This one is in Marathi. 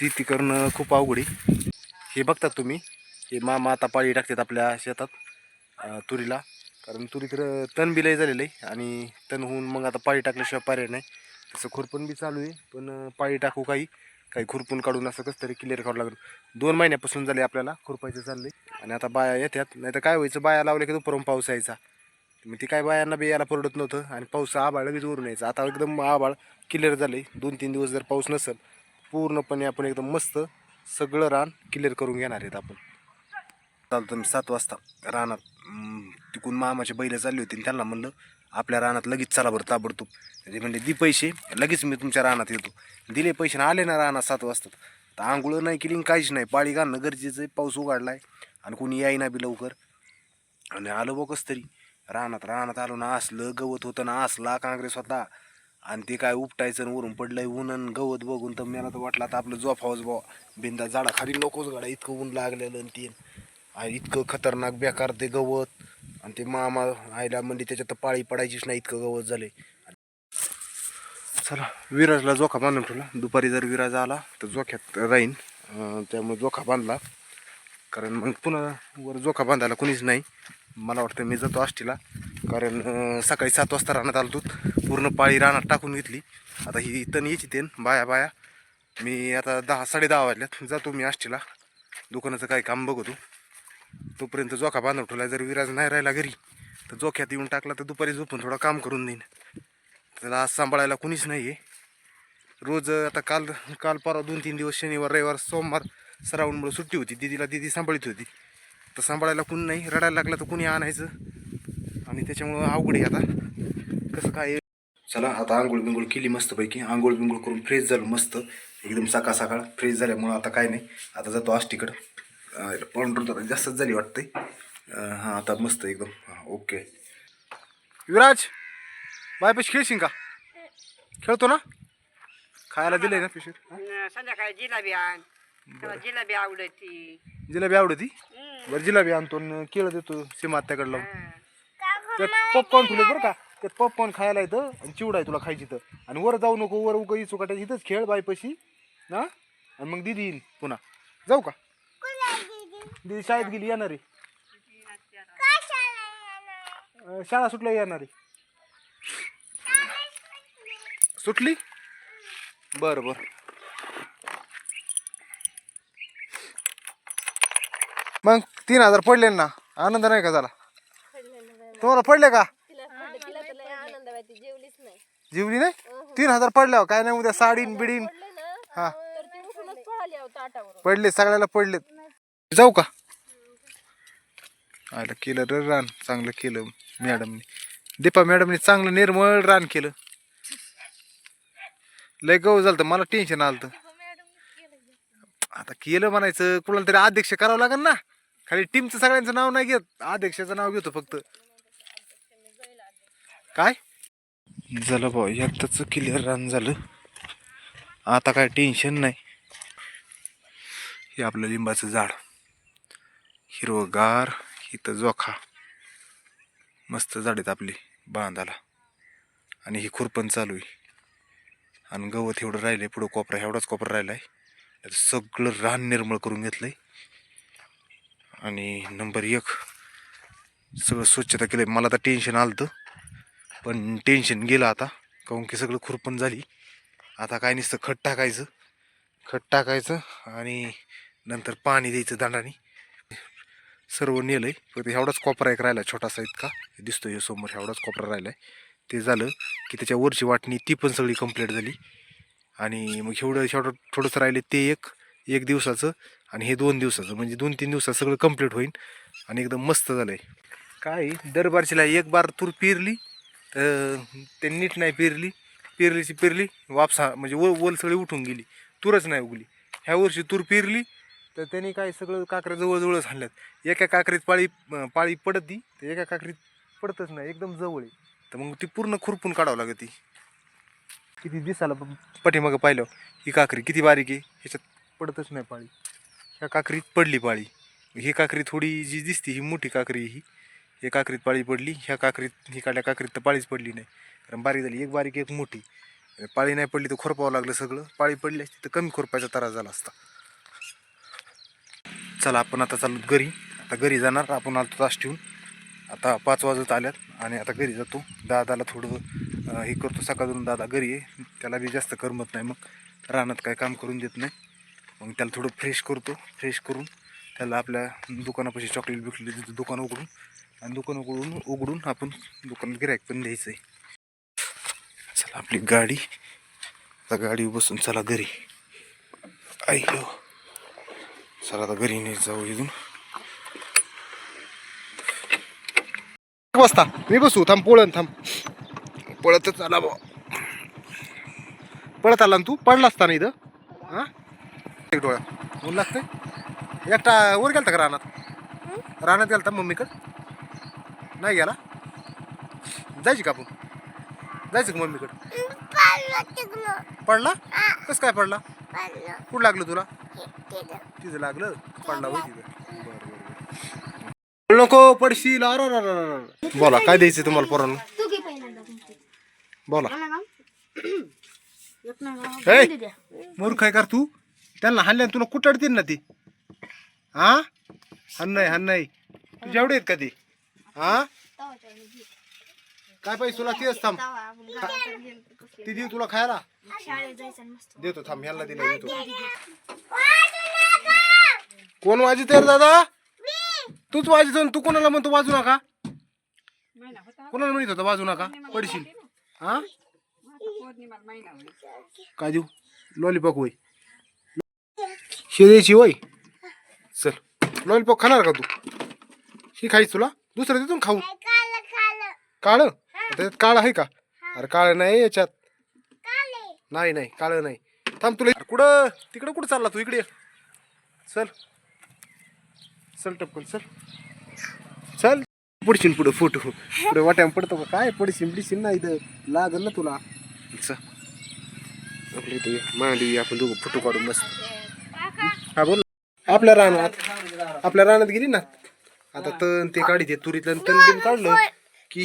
शेती करणं खूप अवघड आहे. हे बघतात तुम्ही हे मामा आता पाळी टाकतात आपल्या शेतात तुरीला. कारण तुरी तर तण बी झालेलं आहे आणि तण होऊन मग आता पाळी टाकल्याशिवाय पर्याय नाही. तसं खुरपण बी चालू आहे पण पाळी टाकू काही काही खुरपून काढून असं कसं तरी क्लिअर करावं लागलं. दोन महिन्यापासून झाले आपल्याला खुरपायचं चाललंय आणि आता बाया येतात. नाही तर काय व्हायचं बाया लावल्या की दुपारून पाऊस यायचा. मग ती काय बायांना बी यायला परवडत नव्हतं आणि पाऊस आबाळ लगेच वरून यायचा. आता एकदम आबाळ क्लिअर झाले दोन तीन दिवस जर पाऊस नसेल पूर्णपणे आपण एकदम मस्त सगळं रान क्लिअर करून घेणार आहेत आपण. चालतो मी सात वाजता रानात तिकून मामाचे बैल चालली होती आणि त्यांना म्हणलं आपल्या रानात लगेच चला बरं ताबडतोब. ते म्हणले दी पैसे लगेच मी तुमच्या रानात येतो. दिले पैसे ना आले ना रानात सात वाजता. तर आंघोळ नाही केली आणि काहीच नाही. पाळी घालणं गरजेचं आहे. पाऊस उघडलाय आणि कोणी यायना बी लवकर. आणि आलो बघ तरी रानात रानात आलो ना असलं गवत होतं ना असला काँग्रेस होता आणि ते काय उपटायचं आणि वरून पडलंय ऊन आणि गवत बघून तर मला तर वाटलं आता आपलं जोफावच बा बिंदा झाडाखाली नकोच गाडा इतकं ऊन लागलेलं आणि ते. आणि इतकं खतरनाक बेकार ते गवत. आणि ते मामा आईला म्हणजे त्याच्यात तर पाळी पडायचीच नाही इतकं गवत झाले चला विराजला जोखा बांधून ठेवला. दुपारी जर विराज आला तर जोख्यात राहीन. त्यामुळे जोखा बांधला. कारण मग पुन्हा वर जोखा बांधायला कुणीच नाही. मला वाटतं मी जातो आष्टीला. कारण सकाळी सात वाजता रानात आलो होतो. पूर्ण पाळी रानात टाकून घेतली. आता ही तण यायची तेन बाया बाया. मी आता दहा साडे दहा वाजल्यात. जातो मी आष्टीला. दुकानाचं काही काम बघतो. तोपर्यंत जोखा बांधून ठेवला जर विराज नाही राहिला घरी तर जोख्यात येऊन टाकला तर दुपारी झोपून थोडं काम करून देईन. त्याला आज सांभाळायला कुणीच नाही आहे रोज आता काल काल परवा दोन तीन दिवस शनिवार रविवार सोमवार सरावूनमुळे सुट्टी होती. दिदीला दिदी सांभाळीत होती. तर सांभाळायला कुणी नाही. रडायला लागलं तर कुणी आणायचं? आणि त्याच्यामुळं अवघड आहे आता. कसं काय? चला आता आंघोळ बिंघोळ केली मस्तपैकी. आंघोळ बिंघोळ करून फ्रेश झालो मस्त. एकदम सकाळ सकाळ फ्रेश झाल्यामुळं आता काय नाही. आता जातो आष्टीकडं. जरा जास्तच झाली वाटते हां आता मस्त एकदम. हां ओके. युवराज बायपाशी खेळशील का? खेळतो ना? खायला दिलंय ना पिशवीत न संध्याकाळी जिलाबी आण. जिलाबी आवडती. जिलेबी आवडती. बरं जिलेबी आणतो आणि केळं देतो सीमा त्याकडे लावून. त्यात पॉपकॉर्न ठेवले बरं का? त्यात पॉपकॉर्न खायला येतं आणि चिवडा आहे तुला खायची तर आणि वर जाऊ नको वर उगा चुकाट्या इथंच खेळ बायपाशी. ना आणि मग दिदी येईल पुन्हा. जाऊ का? दिदी? शाळेत गेली येणार आहे. अं, शाळा सुटल्या येणार आहे. सुटली? बरं बरं. मग तीन हजार पडले ना? आनंद नाही का झाला? तुम्हाला पडले का? जीवली नाही? तीन हजार पडल्यावर काय नाही उद्या साडीन बिडीन. पडले हा. पडले सगळ्याला पडलेत. जाऊ का? आलं केलं रे रान चांगलं केलं मॅडमने. दीपा मॅडमने चांगलं निर्मळ रान केलं. लय गहू झालं मला टेन्शन आलं आता केलं म्हणायचं कुणाला तरी अध्यक्ष करावं लागेल ना. खाली टीमचं सगळ्यांचं नाव नाही घेत. अध्यक्षाचं नाव घेतो फक्त. काय? झालं भाऊ एकदाच क्लिअर रान झालं. आता काय टेन्शन नाही. हे आपलं लिंबाचं झाड. हिरवगार इथं जोखा. मस्त झाड आहेत आपली बांधाला. आणि ही खुरपण चालू आहे. आणि गवत एवढं राहिलं आहे पुढं कोपरा एवढाच कोपरा राहिला आहे सगळं रान निर्मळ करून घेतलं आहे आणि नंबर एक सगळं स्वच्छता केलंय. मला तर टेन्शन आलं पण टेन्शन गेलं आता. काहून की सगळं खुरपण झाली. आता काय नुसतं खत टाकायचं. खत टाकायचं आणि नंतर पाणी द्यायचं दांडाने. सर्व नेलं आहे फक्त एवढाच कोपरा एक राहिला छोटासा इतका. दिसतो हे समोर एवढाच कोपरा आहे ते झालं की त्याच्या वरची वाटणी ती पण सगळी कंप्लीट झाली. आणि मग एवढं एवढं थोडंसं राहिले ते एक एक दिवसाचं आणि हे दोन दिवसाचं. म्हणजे दोन तीन दिवसात सगळं कंप्लीट होईल आणि एकदम मस्त झालं आहे काय? दरबारचीला एक बार तूर पेरली. तर ते नीट नाही पेरली पेरलीची पेरली वापसा म्हणजे व वल सगळी उठून गेली तूरच नाही उगली. ह्या वर्षी तूर पेरली तर त्यांनी काय सगळं काकऱ्या जवळजवळच आणल्यात एका काकरीत पाळी पाळी पाळी ती तर एका काकरीत पडतच नाही एकदम जवळ आहे. तर मग ती पूर्ण खुरपून काढावं लागत. ती किती दिसाला पाठीमागं पाहिलं ही काकरी किती बारीक आहे ह्याच्यात पडतच नाही पाळी. ह्या काकरीत पडली पाळी. ही काकरी थोडी जी दिसते ही मोठी काकरी ही. हे काकरीत पाळी पडली ह्या काकरीत ही काढल्या काकरीत तर पाळीच पडली नाही. कारण बारीक झाली एक बारीक एक मोठी. पाळी नाही पडली तर खुरपावं लागलं सगळं. पाळी पडली असती तर कमी खोरपायचा तरा झाला असता. चला आपण आता चालू घरी. आता घरी जाणार आपण आलतो तास ठेवून. आता पाच वाजत आल्यात आणि आता घरी जातो. दादाला थोडं हे करतो. सकाळून दादा घरी आहे. त्याला बी जास्त करमत नाही मग. रानात काय काम करून देत नाही. मग त्याला थोडं फ्रेश करतो. फ्रेश करून त्याला आपल्या दुकानापाशी चॉकलेट बिकलेट देतो. दुकान उघडून. आणि दुकान उघडून उघडून आपण दुकानात गिरायक पण द्यायचं आहे चला आपली गाडी. आता गाडी बसून चला घरी. अय्यो. चला आता घरी नाही जाऊ इथून. बसता. मी बसू. थांब पळण थांब. पळतच आला बा पळत आला ना तू? पडला असता ना इथं? हा? एक डोळा. ऊन लागतंय? एकटा वर गेलता का रानात? रानात गेलता मम्मीकडं? नाही गेला? जायची का आपण? जायचं का मम्मीकडं? पडला? कसं काय पडला? कुठं लागलं तुला? तिथं लागलं? पडला होय तिथं. बरं बरं बरं. नको पडशील. अरे अरे, अरे, अरे. बोला काय द्यायचं तुम्हाला पोरांना? बोला. हे मूर्ख आहे कर तू? त्यांना हाणल्यानं तुला कुटाडतील ना ती. हा हाण नाही हाण नाही तुझ्या एवढे आहेत का ती? हा? काय पाहिजे तुला तेच थांब. ती देऊ तुला खायला. देतो थांब ह्याला दिला देतो. कोण वाजत रे दादा? तूच वाजतो तू कोणाला म्हणतो वाजू नका? कोणाला म्हणत होता वाजू नका? पडशील. हा? काय देऊ? लॉलीपॉप होय. शिजायची होय. चल लॉलीपॉप खाणार का तू? ही खायची तुला? दुसरं देतो ना खाऊ काळ? त्याच्यात काळ आहे का? अरे काळ नाही याच्यात. नाही नाही काळ नाही. थांब तुला कुठं? तिकडं कुठं चालला तू? इकडे. चल. चल टपकन चल. चल. पुढशील पुढं फोटो. पुढे वाट्यावर पडतो का? काय पडशील बिडशील ना इथं. लागल ना तुला. चल. आपल्या इथे मांडवी आपण दोघं फोटो काढून मस्त हा बोल आपल्या रानात. आपल्या रानात गेली ना? आता तण ते काढीते तुरीतलं तण बिन काढलं की